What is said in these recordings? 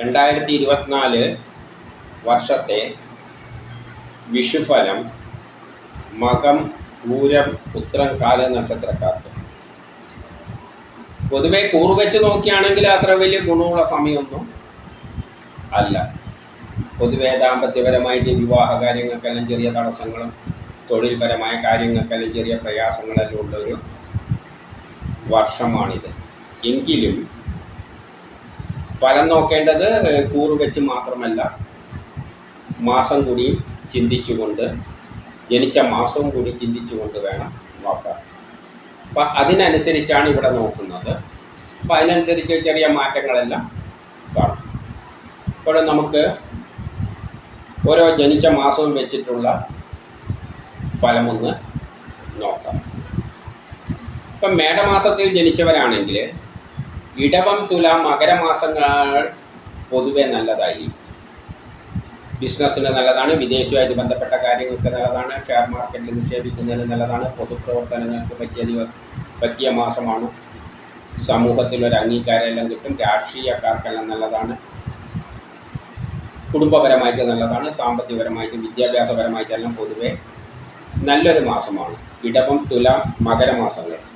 രണ്ടായിരത്തി ഇരുപത്തിനാല് വർഷത്തെ വിഷുഫലം മകം പൂരം ഉത്രം കാല നക്ഷത്രക്കാർക്ക്. പൊതുവെ കൂറുവെച്ച് നോക്കിയാണെങ്കിൽ അത്ര വലിയ ഗുണമുള്ള സമയമൊന്നും അല്ല. പൊതുവെ ദാമ്പത്യപരമായിട്ട് വിവാഹ കാര്യങ്ങൾക്കെല്ലാം ചെറിയ തടസ്സങ്ങളും തൊഴിൽപരമായ കാര്യങ്ങൾക്കെല്ലാം ചെറിയ പ്രയാസങ്ങളെല്ലാം ഉള്ളൊരു വർഷമാണിത്. എങ്കിലും ഫലം നോക്കേണ്ടത് കൂറ് വെച്ച് മാത്രമല്ല മാസം കൂടി ചിന്തിച്ചുകൊണ്ട് ജനിച്ച മാസവും കൂടി ചിന്തിച്ചുകൊണ്ട് വേണം നോക്കാൻ. അപ്പം അതിനനുസരിച്ചാണ് ഇവിടെ നോക്കുന്നത്. അപ്പം അതിനനുസരിച്ച് ചെറിയ മാറ്റങ്ങളെല്ലാം കാണും. ഇപ്പോൾ നമുക്ക് ഓരോ ജനിച്ച മാസവും വെച്ചിട്ടുള്ള ഫലമൊന്ന് നോക്കാം. ഇപ്പം മേടമാസത്തിൽ ജനിച്ചവരാണെങ്കിൽ ഇടവം തുല മകരമാസങ്ങൾ പൊതുവെ നല്ലതായി. ബിസിനസ്സിന് നല്ലതാണ് വിദേശവുമായിട്ട് ബന്ധപ്പെട്ട കാര്യങ്ങൾക്ക് നല്ലതാണ് ഷെയർ മാർക്കറ്റിൽ നിക്ഷേപിക്കുന്നതിന് നല്ലതാണ് പൊതുപ്രവർത്തനങ്ങൾക്ക് പറ്റിയ പറ്റിയ മാസമാണ്. സമൂഹത്തിൽ ഒരു അംഗീകാരമെല്ലാം കിട്ടും രാഷ്ട്രീയക്കാർക്കെല്ലാം നല്ലതാണ്. കുടുംബപരമായിട്ട് നല്ലതാണ് സാമ്പത്തികപരമായിട്ട് വിദ്യാഭ്യാസപരമായിട്ടെല്ലാം പൊതുവെ നല്ലൊരു മാസമാണ്. ഇടവം തുല മകരമാസങ്ങൾ.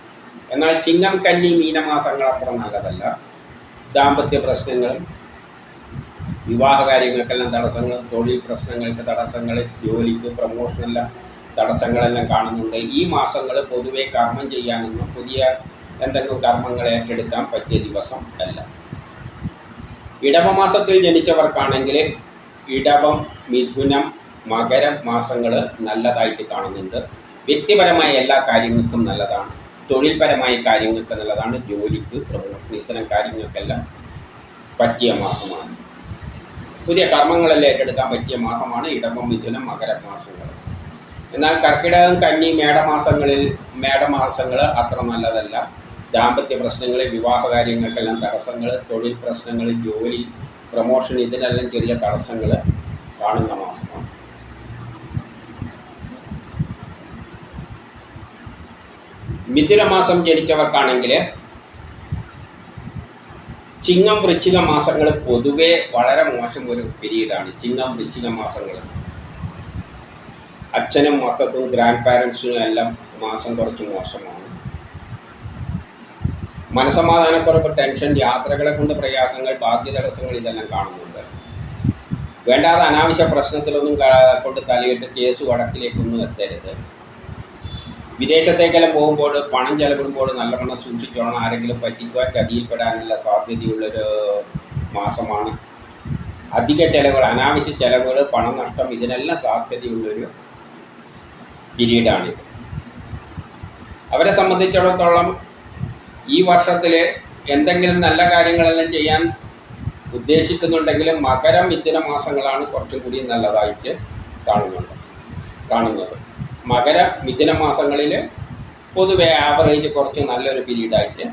എന്നാൽ ചിങ്ങം കന്നി മീനമാസങ്ങൾ അത്ര നല്ലതല്ല. ദാമ്പത്യ പ്രശ്നങ്ങളും വിവാഹ കാര്യങ്ങൾക്കെല്ലാം തടസ്സങ്ങളും തൊഴിൽ പ്രശ്നങ്ങൾക്ക് തടസ്സങ്ങൾ ജോലിക്ക് പ്രമോഷനെല്ലാം തടസ്സങ്ങളെല്ലാം കാണുന്നുണ്ട്. ഈ മാസങ്ങൾ പൊതുവെ കർമ്മം ചെയ്യാനൊന്നും പുതിയ എന്തെങ്കിലും കർമ്മങ്ങൾ ഏറ്റെടുക്കാൻ പറ്റിയ ദിവസം അല്ല. ഇടവമാസത്തിൽ ജനിച്ചവർക്കാണെങ്കിൽ ഇടവം മിഥുനം മകരം മാസങ്ങൾ നല്ലതായിട്ട് കാണുന്നുണ്ട്. വ്യക്തിപരമായ എല്ലാ കാര്യങ്ങൾക്കും നല്ലതാണ്. തൊഴിൽപരമായ കാര്യങ്ങൾക്ക് എന്നുള്ളതാണ് ജോലിക്ക് പ്രമോഷൻ ഇത്തരം കാര്യങ്ങൾക്കെല്ലാം പറ്റിയ മാസമാണ്. പുതിയ കർമ്മങ്ങളെല്ലാം ഏറ്റെടുക്കാൻ പറ്റിയ മാസമാണ് ഇടവം മിഥുനം മകരമാസങ്ങൾ എന്നാൽ കർക്കിടകം കന്നി മേടമാസങ്ങളിൽ മേടമാസങ്ങൾ അത്ര നല്ലതല്ല. ദാമ്പത്യ പ്രശ്നങ്ങൾ വിവാഹ കാര്യങ്ങൾക്കെല്ലാം തടസ്സങ്ങൾ തൊഴിൽ പ്രശ്നങ്ങൾ ജോലി പ്രമോഷൻ ഇതിനെല്ലാം ചെറിയ തടസ്സങ്ങൾ കാണുന്ന മാസമാണ്. മിഥുന മാസം ജനിച്ചവർക്കാണെങ്കിൽ ചിങ്ങം വൃശ്ചിക മാസങ്ങൾ പൊതുവേ വളരെ മോശം ഒരു പീരീഡാണ്. ചിങ്ങം വൃശ്ചിക മാസങ്ങൾ അച്ഛനും മക്കൾക്കും ഗ്രാൻഡ് പാരൻസിനും എല്ലാം മാസം കുറച്ച് മോശമാണ്. മനസമാധാനക്കുറവ് ടെൻഷൻ യാത്രകളെ കൊണ്ട് പ്രയാസങ്ങൾ ബാധ്യ തടസ്സങ്ങൾ ഇതെല്ലാം കാണുന്നുണ്ട്. വേണ്ടാതെ അനാവശ്യ പ്രശ്നത്തിലൊന്നും കൊണ്ട് തലയിട്ട് കേസ് വടക്കിലേക്കൊന്നും എത്തരുത്. വിദേശത്തേക്കെല്ലാം പോകുമ്പോൾ പണം ചെലവിടുമ്പോൾ നല്ലവണ്ണം സൂക്ഷിച്ചോണം. ആരെങ്കിലും പറ്റിക്കുക ചതിയിൽപ്പെടാനുള്ള സാധ്യതയുള്ളൊരു മാസമാണ്. അധിക ചെലവുകൾ അനാവശ്യ ചെലവുകൾ പണനഷ്ടം ഇതിനെല്ലാം സാധ്യതയുള്ളൊരു പീരീഡാണിത്. അവരെ സംബന്ധിച്ചിടത്തോളം ഈ വർഷത്തിൽ എന്തെങ്കിലും നല്ല കാര്യങ്ങളെല്ലാം ചെയ്യാൻ ഉദ്ദേശിക്കുന്നുണ്ടെങ്കിലും മകരം ഇത്തരം മാസങ്ങളാണ് കുറച്ചും കൂടി നല്ലതായിട്ട് കാണുന്നുണ്ട് കാണുന്നത്. മകര മിഥുന മാസങ്ങളിൽ പൊതുവേ ആവറേജ് കുറച്ച് നല്ലൊരു പീരീഡായിട്ട്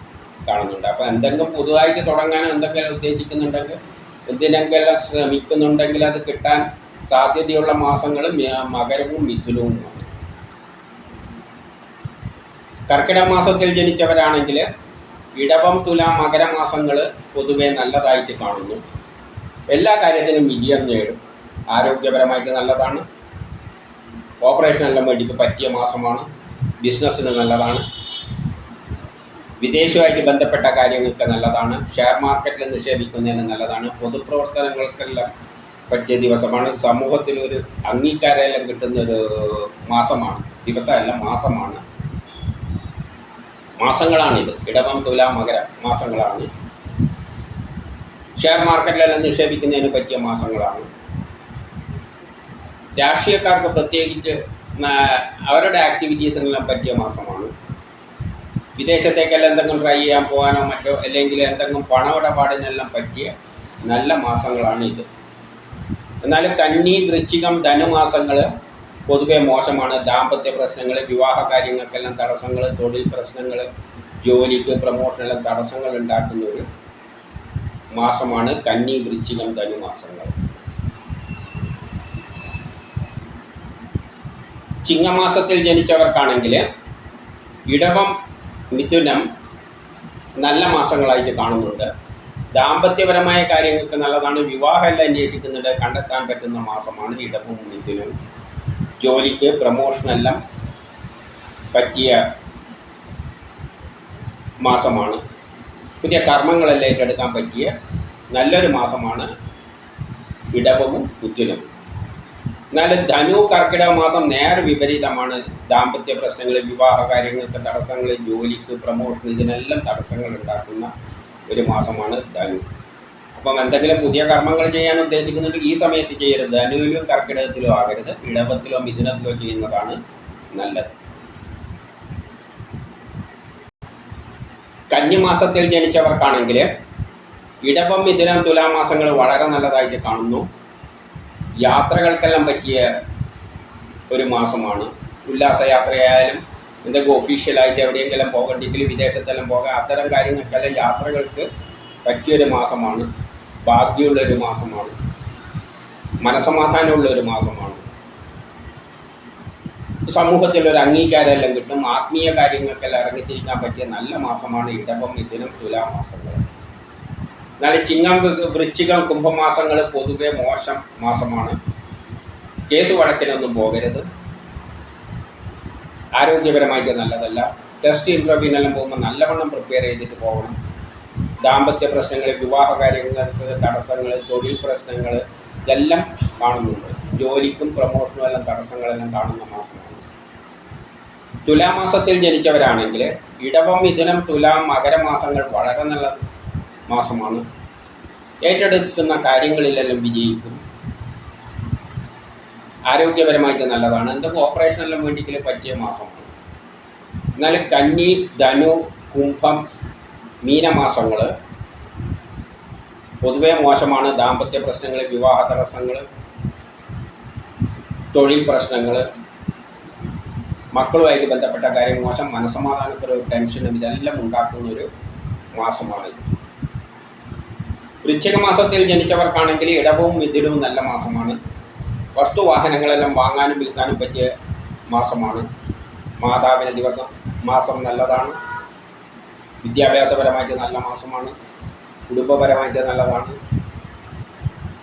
കാണുന്നുണ്ട്. അപ്പോൾ എന്തെങ്കിലും പുതുതായിട്ട് തുടങ്ങാൻ എന്തെങ്കിലും ഉദ്ദേശിക്കുന്നുണ്ടെങ്കിൽ എന്തിനെങ്കിലും ശ്രമിക്കുന്നുണ്ടെങ്കിൽ അത് കിട്ടാൻ സാധ്യതയുള്ള മാസങ്ങൾ മകരവും മിഥുനവുമാണ് കർക്കിടക മാസത്തിൽ ജനിച്ചവരാണെങ്കിൽ ഇടവം തുല മകരമാസങ്ങൾ പൊതുവേ നല്ലതായിട്ട് കാണുന്നു. എല്ലാ കാര്യത്തിനും വിജയം നേടും. ആരോഗ്യപരമായിട്ട് നല്ലതാണ്. ഓപ്പറേഷനെല്ലാം വേണ്ടിക്ക് പറ്റിയ മാസമാണ്. ബിസിനസ്സിന് നല്ലതാണ്. വിദേശവുമായിട്ട് ബന്ധപ്പെട്ട കാര്യങ്ങൾക്ക് നല്ലതാണ്. ഷെയർ മാർക്കറ്റിൽ നിക്ഷേപിക്കുന്നതിന് നല്ലതാണ്. പൊതുപ്രവർത്തനങ്ങൾക്കെല്ലാം പറ്റിയ ദിവസമാണ്. സമൂഹത്തിൽ ഒരു അംഗീകാരമെല്ലാം കിട്ടുന്ന ഒരു മാസമാണ്. ദിവസമല്ല മാസമാണ്. മാസങ്ങളാണിത്. ഇടവം തുലാ മകര മാസങ്ങളാണ്. ഷെയർ മാർക്കറ്റിലെല്ലാം നിക്ഷേപിക്കുന്നതിന് പറ്റിയ മാസങ്ങളാണ്. രാഷ്ട്രീയക്കാർക്ക് പ്രത്യേകിച്ച് അവരുടെ ആക്ടിവിറ്റീസിനെല്ലാം പറ്റിയ മാസമാണ്. വിദേശത്തേക്കെല്ലാം എന്തെങ്കിലും ട്രൈ ചെയ്യാൻ പോകാനോ മറ്റോ അല്ലെങ്കിൽ എന്തെങ്കിലും പണമിടപാടിനെല്ലാം പറ്റിയ നല്ല മാസങ്ങളാണ് ഇത്. എന്നാൽ കന്നി വൃശ്ചികം ധനുമാസങ്ങൾ പൊതുവെ മോശമാണ്. ദാമ്പത്യ പ്രശ്നങ്ങൾ വിവാഹ കാര്യങ്ങൾക്കെല്ലാം തടസ്സങ്ങൾ തൊഴിൽ പ്രശ്നങ്ങൾ ജോലിക്ക് പ്രമോഷനെല്ലാം തടസ്സങ്ങൾ ഉണ്ടാക്കുന്ന ഒരു മാസമാണ് കന്നി വൃശ്ചികം ധനുമാസങ്ങൾ ചിങ്ങമാസത്തിൽ ജനിച്ചവർക്കാണെങ്കിൽ ഇടവം മിഥുനം നല്ല മാസങ്ങളായിട്ട് കാണുന്നുണ്ട്. ദാമ്പത്യപരമായ കാര്യങ്ങൾക്ക് നല്ലതാണ്. വിവാഹമെല്ലാം അന്വേഷിക്കുന്നുണ്ട്. കണ്ടെത്താൻ പറ്റുന്ന മാസമാണ് ഇടവും മിഥുനും. ജോലിക്ക് പ്രമോഷനെല്ലാം പറ്റിയ മാസമാണ്. പുതിയ കർമ്മങ്ങളെല്ലാം ഏറ്റെടുക്കാൻ പറ്റിയ നല്ലൊരു മാസമാണ് ഇടവവും മിഥുനും എന്നാൽ ധനു കർക്കിടക മാസം നേരെ വിപരീതമാണ്. ദാമ്പത്യ പ്രശ്നങ്ങൾ വിവാഹ കാര്യങ്ങൾക്ക് തടസ്സങ്ങൾ ജോലിക്ക് പ്രമോഷൻ ഇതിനെല്ലാം തടസ്സങ്ങൾ ഉണ്ടാക്കുന്ന ഒരു മാസമാണ് ധനു. അപ്പം എന്തെങ്കിലും പുതിയ കർമ്മങ്ങൾ ചെയ്യാൻ ഉദ്ദേശിക്കുന്നുണ്ട് ഈ സമയത്ത് ചെയ്യരുത്. ധനുവിലും കർക്കിടകത്തിലും ആകരുത്. ഇടവത്തിലോ മിഥുനത്തിലോ ചെയ്യുന്നതാണ് നല്ലത്. കന്നിമാസത്തിൽ ജനിച്ചവർക്കാണെങ്കിൽ ഇടവം മിഥുനം തുലാമാസങ്ങൾ വളരെ നല്ലതായിട്ട് കാണുന്നു. യാത്രകൾക്കെല്ലാം പറ്റിയ ഒരു മാസമാണ്. ഉല്ലാസയാത്രയായാലും എന്തെങ്കിലും ഒഫീഷ്യലായിട്ട് എവിടെയെങ്കിലും പോകണ്ടെങ്കിൽ വിദേശത്തെല്ലാം പോകാം അത്തരം കാര്യങ്ങൾക്കെല്ലാം യാത്രകൾക്ക് പറ്റിയൊരു മാസമാണ്. ഭാഗ്യമുള്ളൊരു മാസമാണ്. മനസമാധാനമുള്ള ഒരു മാസമാണ്. സമൂഹത്തിൽ ഒരു അംഗീകാരമെല്ലാം കിട്ടും. ആത്മീയ കാര്യങ്ങൾക്കെല്ലാം ഇറങ്ങിത്തിരിക്കാൻ പറ്റിയ നല്ല മാസമാണ് ഇടവം ഇതിനും തുലാമാസങ്ങൾ എന്നാൽ ചിങ്ങം വൃശ്ചികം കുംഭമാസങ്ങൾ പൊതുവെ മോശം മാസമാണ്. കേസ് വഴക്കിനൊന്നും പോകരുത്. ആരോഗ്യപരമായിട്ട് നല്ലതല്ല. ടെസ്റ്റ് ഇന്റർവ്യൂവിനെല്ലാം പോകുമ്പോൾ നല്ലവണ്ണം പ്രിപ്പയർ ചെയ്തിട്ട് പോകണം. ദാമ്പത്യ പ്രശ്നങ്ങൾ വിവാഹ കാര്യങ്ങൾക്ക് തടസ്സങ്ങൾ തൊഴിൽ പ്രശ്നങ്ങൾ ഇതെല്ലാം കാണുന്നുണ്ട്. ജോലിക്കും പ്രൊമോഷനും എല്ലാം തടസ്സങ്ങളെല്ലാം കാണുന്ന മാസമാണ്. തുലാമാസത്തിൽ ജനിച്ചവരാണെങ്കിൽ ഇടവം മിഥുനം തുലാം മകരമാസങ്ങൾ വളരെ നല്ല മാസമാണ്. ഏറ്റെടുക്കുന്ന കാര്യങ്ങളിലെല്ലാം വിജയിക്കും. ആരോഗ്യപരമായിട്ട് നല്ലതാണ്. എന്തെങ്കിലും ഓപ്പറേഷനെല്ലാം വേണ്ടിയിട്ട് പറ്റിയ മാസമാണ്. എന്നാൽ കന്നി ധനു കുംഭം മീനമാസങ്ങൾ പൊതുവെ മോശമാണ്. ദാമ്പത്യ പ്രശ്നങ്ങൾ വിവാഹ തടസ്സങ്ങൾ തൊഴിൽ പ്രശ്നങ്ങൾ മക്കളുമായിട്ട് ബന്ധപ്പെട്ട കാര്യം മോശം. മനസ്സമാധാനക്കുറവ് ടെൻഷനും ഇതെല്ലാം ഉണ്ടാക്കുന്ന ഒരു മാസമാണിത് വൃശ്ചിക മാസത്തിൽ ജനിച്ചവർക്കാണെങ്കിൽ ഇടവും മിഥുനവും നല്ല മാസമാണ്. വസ്തുവാഹനങ്ങളെല്ലാം വാങ്ങാനും വിൽക്കാനും പറ്റിയ മാസമാണ്. മാതാവിന് ദിവസം മാസം നല്ലതാണ്. വിദ്യാഭ്യാസപരമായിട്ട് നല്ല മാസമാണ്. കുടുംബപരമായിട്ട് നല്ലതാണ്.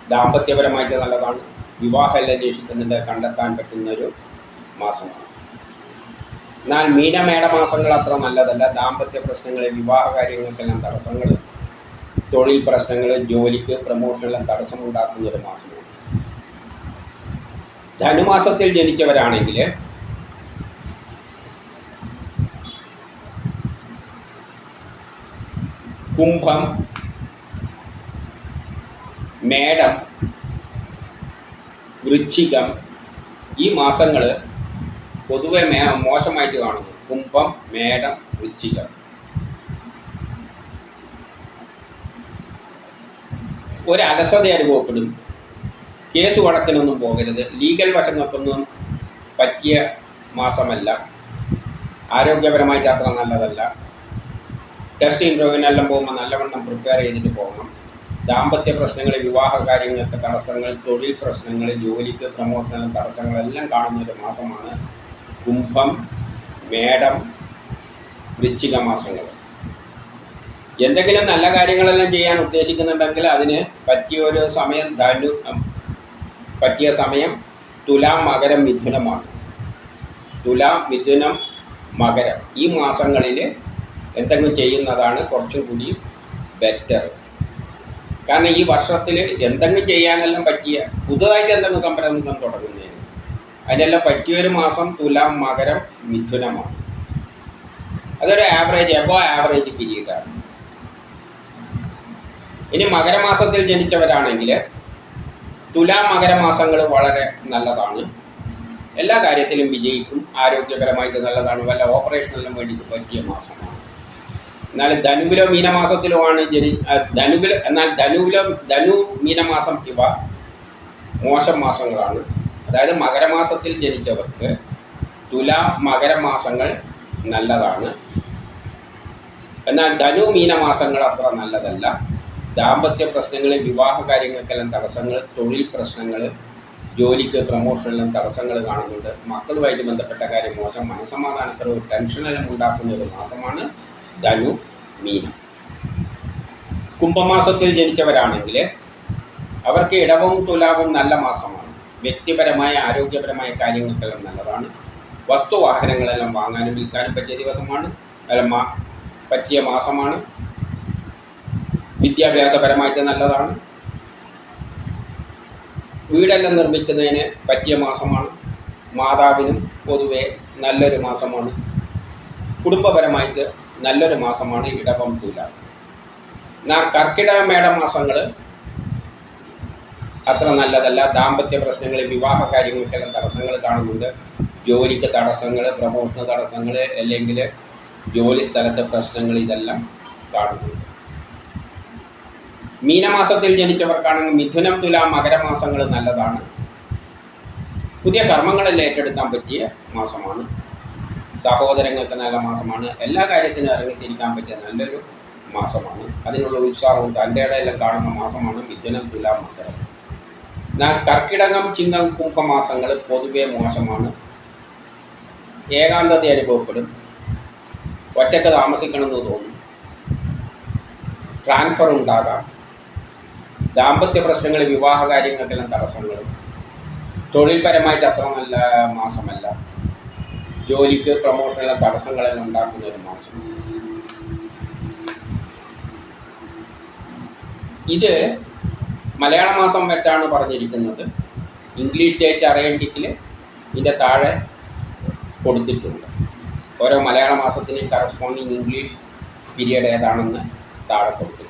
ദാമ്പത്യപരമായിട്ട് നല്ലതാണ്. വിവാഹ അന്വേഷിക്കുന്നുണ്ട് കണ്ടെത്താൻ പറ്റുന്ന ഒരു മാസമാണ്. എന്നാൽ മീനമേട മാസങ്ങൾ അത്ര നല്ലതല്ല. ദാമ്പത്യ പ്രശ്നങ്ങൾ വിവാഹ കാര്യങ്ങൾക്കെല്ലാം തടസ്സങ്ങൾ തൊഴിൽ പ്രശ്നങ്ങൾ ജോലിക്ക് പ്രമോഷനെല്ലാം തടസ്സമുണ്ടാക്കുന്ന ഒരു മാസമാണ് ധനുമാസത്തിൽ ജനിച്ചവരാണെങ്കിൽ കുംഭം മേടം വൃശ്ചികം ഈ മാസങ്ങൾ പൊതുവെ മേ മോശമായിട്ട് കാണുന്നു. കുംഭം മേടം വൃശ്ചികം. ഒരു അലസത അനുഭവപ്പെടും. കേസ് വഴക്കിനൊന്നും പോകരുത്. ലീഗൽ വശങ്ങൾക്കൊന്നും പറ്റിയ മാസമല്ല. ആരോഗ്യപരമായിട്ട് അത്ര നല്ലതല്ല. ടെസ്റ്റ് ഇന്റർവ്യൂവിനെല്ലാം പോകുമ്പോൾ നല്ലവണ്ണം പ്രിപ്പയർ ചെയ്തിട്ട് പോകണം. ദാമ്പത്യ പ്രശ്നങ്ങൾ വിവാഹ കാര്യങ്ങൾക്ക് തടസ്സങ്ങൾ തൊഴിൽ പ്രശ്നങ്ങൾ ജോലിക്ക് പ്രമോഷനും തടസ്സങ്ങളെല്ലാം കാണുന്ന ഒരു മാസമാണ് കുംഭം മേടം വൃശ്ചിക മാസങ്ങൾ. എന്തെങ്കിലും നല്ല കാര്യങ്ങളെല്ലാം ചെയ്യാൻ ഉദ്ദേശിക്കുന്നുണ്ടെങ്കിൽ അതിന് പറ്റിയ ഒരു സമയം ധനു പറ്റിയ സമയം തുലാം മകരം മിഥുനമാണ് തുലാം മിഥുനം മകരം. ഈ മാസങ്ങളിൽ എന്തെങ്കിലും ചെയ്യുന്നതാണ് കുറച്ചുകൂടി ബെറ്റർ കാരണം ഈ വർഷത്തിൽ എന്തെങ്കിലും ചെയ്യാനെല്ലാം പറ്റിയ പുതുതായിട്ട് എന്തെങ്കിലും സംരംഭം തുടങ്ങുന്നതിന് അതിനെല്ലാം പറ്റിയൊരു മാസം തുലാം മകരം മിഥുനമാണ് അതൊരു ആവറേജ് എബോ ആവറേജ് പീരീഡാണ് ഇനി മകരമാസത്തിൽ ജനിച്ചവരാണെങ്കിൽ തുലാം മകരമാസങ്ങൾ വളരെ നല്ലതാണ്. എല്ലാ കാര്യത്തിലും വിജയിക്കും. ആരോഗ്യപരമായിട്ട് നല്ലതാണ്. വല്ല ഓപ്പറേഷനെല്ലാം വേണ്ടിയിട്ട് പറ്റിയ മാസമാണ്. എന്നാൽ ധനുവിലോ മീനമാസത്തിലോ ആണ് ജനി ധനുവിൽ എന്നാൽ ധനുവിലോ ധനു മീനമാസം ഇവ മോശം മാസങ്ങളാണ്. അതായത് മകരമാസത്തിൽ ജനിച്ചവർക്ക് തുലാം മകരമാസങ്ങൾ നല്ലതാണ്. എന്നാൽ ധനു മീനമാസങ്ങൾ അത്ര നല്ലതല്ല. ദാമ്പത്യ പ്രശ്നങ്ങൾ വിവാഹ കാര്യങ്ങൾക്കെല്ലാം തടസ്സങ്ങൾ തൊഴിൽ പ്രശ്നങ്ങൾ ജോലിക്ക് പ്രമോഷനെല്ലാം തടസ്സങ്ങൾ കാണുന്നുണ്ട്. മക്കളുമായിട്ട് ബന്ധപ്പെട്ട കാര്യം മോശം. മനസ്സമാധാനക്കുറവ് ടെൻഷനെല്ലാം ഉണ്ടാക്കുന്ന ഒരു മാസമാണ് ധനു മീന. കുംഭമാസത്തിൽ ജനിച്ചവരാണെങ്കിൽ അവർക്ക് ഇടവും തുലാവും നല്ല മാസമാണ്. വ്യക്തിപരമായ ആരോഗ്യപരമായ കാര്യങ്ങൾക്കെല്ലാം നല്ലതാണ്. വസ്തുവാഹനങ്ങളെല്ലാം വാങ്ങാനും വിൽക്കാനും പറ്റിയ ദിവസമാണ്. അല്ല പറ്റിയ മാസമാണ്. വിദ്യാഭ്യാസപരമായിട്ട് നല്ലതാണ്. വീടെല്ലാം നിർമ്മിക്കുന്നതിന് പറ്റിയ മാസമാണ്. മാതാവിനും പൊതുവെ നല്ലൊരു മാസമാണ്. കുടുംബപരമായിട്ട് നല്ലൊരു മാസമാണ് ഇടവം തുല എന്നാൽ കർക്കിടക മേടമാസങ്ങൾ അത്ര നല്ലതല്ല. ദാമ്പത്യ പ്രശ്നങ്ങൾ വിവാഹ കാര്യങ്ങൾക്കെല്ലാം തടസ്സങ്ങൾ കാണുന്നുണ്ട്. ജോലിക്ക് തടസ്സങ്ങൾ പ്രമോഷണ തടസ്സങ്ങൾ അല്ലെങ്കിൽ ജോലി സ്ഥലത്തെ പ്രശ്നങ്ങൾ ഇതെല്ലാം കാണുന്നുണ്ട്. മീനമാസത്തിൽ ജനിച്ചവർക്കാണെങ്കിൽ മിഥുനം തുല മകരമാസങ്ങൾ നല്ലതാണ്. പുതിയ കർമ്മങ്ങളിൽ ഏറ്റെടുക്കാൻ പറ്റിയ മാസമാണ്. സഹോദരങ്ങൾക്ക് നല്ല മാസമാണ്. എല്ലാ കാര്യത്തിനും ഇറങ്ങിത്തിരിക്കാൻ പറ്റിയ നല്ലൊരു മാസമാണ്. അതിനുള്ള ഉത്സാഹവും തന്റെ ഇടയിലും കാണുന്ന മാസമാണ് മിഥുനം തുല മകരം. എന്നാൽ കർക്കിടകം ചിങ്ങം കുംഭമാസങ്ങൾ പൊതുവെ മോശമാണ്. ഏകാന്തത അനുഭവപ്പെടും. ഒറ്റയ്ക്ക് താമസിക്കണമെന്ന് തോന്നും. ട്രാൻസ്ഫർ ഉണ്ടാകാം. ദാമ്പത്യ പ്രശ്നങ്ങൾ വിവാഹ കാര്യങ്ങൾക്കെല്ലാം തടസ്സങ്ങളും. തൊഴിൽപരമായിട്ട് അത്ര നല്ല മാസമല്ല. ജോലിക്ക് പ്രമോഷനുള്ള തടസ്സങ്ങളെല്ലാം ഉണ്ടാക്കുന്ന ഒരു മാസം. ഇത് മലയാള മാസം വെച്ചാണ് പറഞ്ഞിരിക്കുന്നത്. ഇംഗ്ലീഷ് ഡേറ്റ് അറിയണ്ടെങ്കിൽ ഇതിന്റെ താഴെ കൊടുത്തിട്ടുണ്ട്. ഓരോ മലയാള മാസത്തിനും കറസ്പോണ്ടിങ് ഇംഗ്ലീഷ് പീരിയഡ് ഏതാണെന്ന് താഴെ കൊടുത്തിട്ടുണ്ട്.